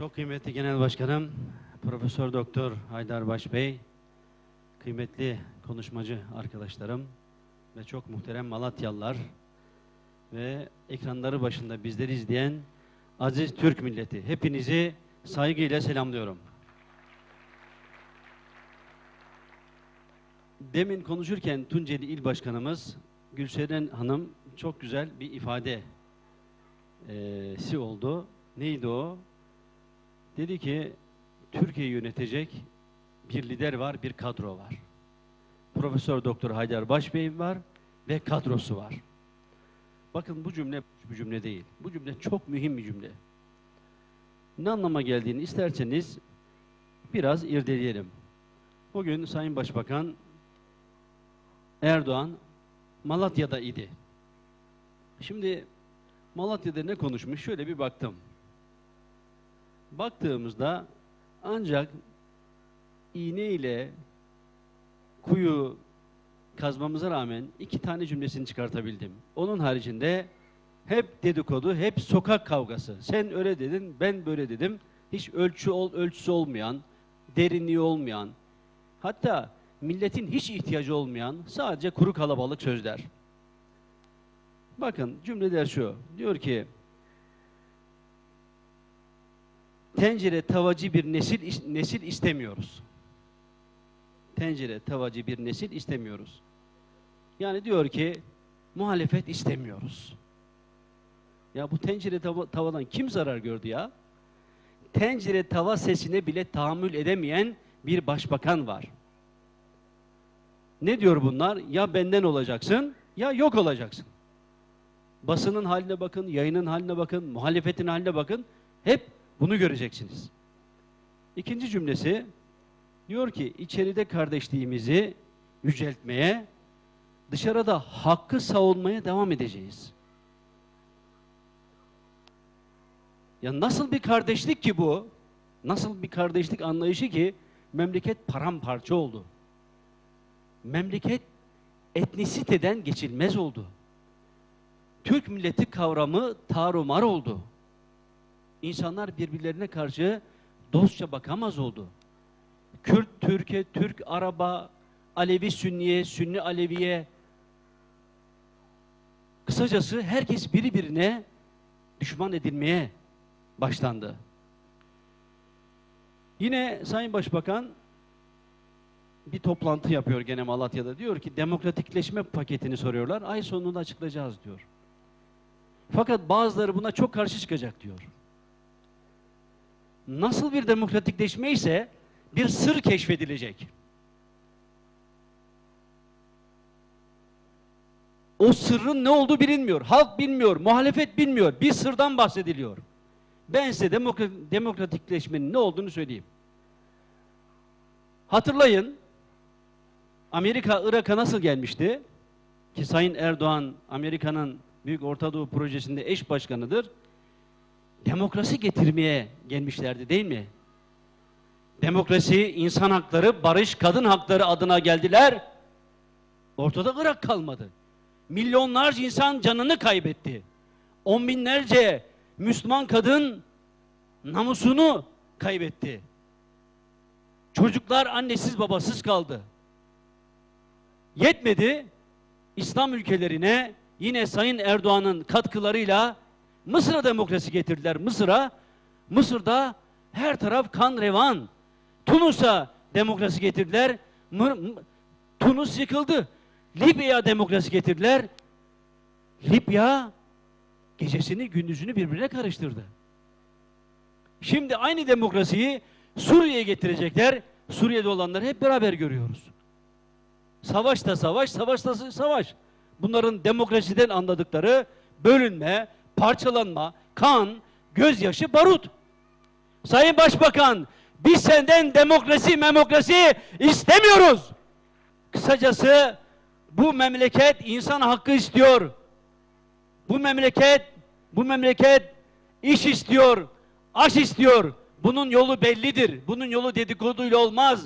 Çok kıymetli Genel Başkanım, Profesör Doktor Haydar Baş Bey, kıymetli konuşmacı arkadaşlarım ve çok muhterem Malatyalılar ve ekranları başında bizleri izleyen aziz Türk milleti. Hepinizi saygıyla selamlıyorum. Demin konuşurken Tunceli İl Başkanımız Gülseren Hanım çok güzel bir ifade eee, si oldu. Neydi o? Dedi ki Türkiye'yi yönetecek bir lider var, bir kadro var. Profesör Doktor Haydar Başbey var ve kadrosu var. Bakın bu cümle bu cümle değil. Bu cümle çok mühim bir cümle. Ne anlama geldiğini isterseniz biraz irdeleyelim. Bugün Sayın Başbakan Erdoğan Malatya'da idi. Şimdi Malatya'da ne konuşmuş? Şöyle bir baktım. Baktığımızda ancak iğne ile kuyu kazmamıza rağmen iki tane cümlesini çıkartabildim. Onun haricinde hep dedikodu, hep sokak kavgası. Sen öyle dedin, ben böyle dedim. Hiç ölçü ol, ölçüsü olmayan, derinliği olmayan, hatta milletin hiç ihtiyacı olmayan sadece kuru kalabalık sözler. Bakın cümleler şu. Diyor ki tencere tavacı bir nesil nesil istemiyoruz. Tencere tavacı bir nesil istemiyoruz. Yani diyor ki muhalefet istemiyoruz. Ya bu tencere tava, tavadan kim zarar gördü ya? Tencere tava sesine bile tahammül edemeyen bir başbakan var. Ne diyor bunlar? Ya benden olacaksın ya yok olacaksın. Basının haline bakın, yayının haline bakın, muhalefetin haline bakın. Hep bunu göreceksiniz. İkinci cümlesi diyor ki içeride kardeşliğimizi yüceltmeye, dışarıda hakkı savunmaya devam edeceğiz. Ya nasıl bir kardeşlik ki bu? Nasıl bir kardeşlik anlayışı ki memleket paramparça oldu. Memleket etnisiteden geçilmez oldu. Türk milleti kavramı tarumar oldu. İnsanlar birbirlerine karşı dostça bakamaz oldu. Kürt, Türkiye, Türk, Araba, Alevi, Sünniye, Sünni, Aleviye. Kısacası herkes birbirine düşman edilmeye başlandı. Yine Sayın Başbakan bir toplantı yapıyor gene Malatya'da. Diyor ki demokratikleşme paketini soruyorlar. Ay sonunda açıklayacağız diyor. Fakat bazıları buna çok karşı çıkacak diyor. Nasıl bir demokratikleşme ise bir sır keşfedilecek. O sırrın ne olduğu bilinmiyor. Halk bilmiyor, muhalefet bilmiyor. Bir sırdan bahsediliyor. Ben size demokra- demokratikleşmenin ne olduğunu söyleyeyim. Hatırlayın, Amerika Irak'a nasıl gelmişti? Ki Sayın Erdoğan Amerika'nın Büyük Orta Doğu Projesi'nde eş başkanıdır. Demokrasi getirmeye gelmişlerdi değil mi? Demokrasi, insan hakları, barış, kadın hakları adına geldiler. Ortada Irak kalmadı. Milyonlarca insan canını kaybetti. On binlerce Müslüman kadın namusunu kaybetti. Çocuklar annesiz babasız kaldı. Yetmedi. İslam ülkelerine yine Sayın Erdoğan'ın katkılarıyla Mısır'a demokrasi getirdiler. Mısır'a. Mısır'da her taraf kan revan. Tunus'a demokrasi getirdiler. Mır- Tunus yıkıldı. Libya'ya demokrasi getirdiler. Libya gecesini gündüzünü birbirine karıştırdı. Şimdi aynı demokrasiyi Suriye'ye getirecekler. Suriye'de olanları hep beraber görüyoruz. Savaş da savaş, savaş da savaş. Bunların demokrasiden anladıkları bölünme, parçalanma, kan, gözyaşı, barut. Sayın Başbakan, biz senden demokrasi, memokrasi istemiyoruz. Kısacası bu memleket insan hakkı istiyor. Bu memleket, bu memleket iş istiyor, aş istiyor. Bunun yolu bellidir. Bunun yolu dedikoduyla olmaz.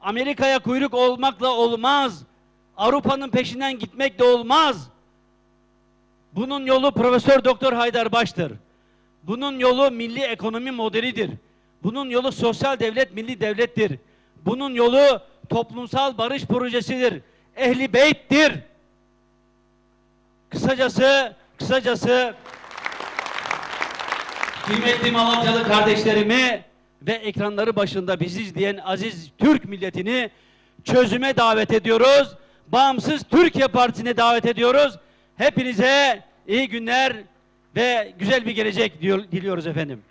Amerika'ya kuyruk olmakla olmaz. Avrupa'nın peşinden gitmek de olmaz. Bunun yolu Profesör Doktor Haydar Baş'tır. Bunun yolu milli ekonomi modelidir. Bunun yolu sosyal devlet, milli devlettir. Bunun yolu toplumsal barış projesidir. Ehli beyttir. Kısacası, kısacası kıymetli Malatyalı kardeşlerimi ve ekranları başında bizi izleyen aziz Türk milletini çözüme davet ediyoruz. Bağımsız Türkiye Partisi'ne davet ediyoruz. Hepinize iyi günler ve güzel bir gelecek diyor, diliyoruz efendim.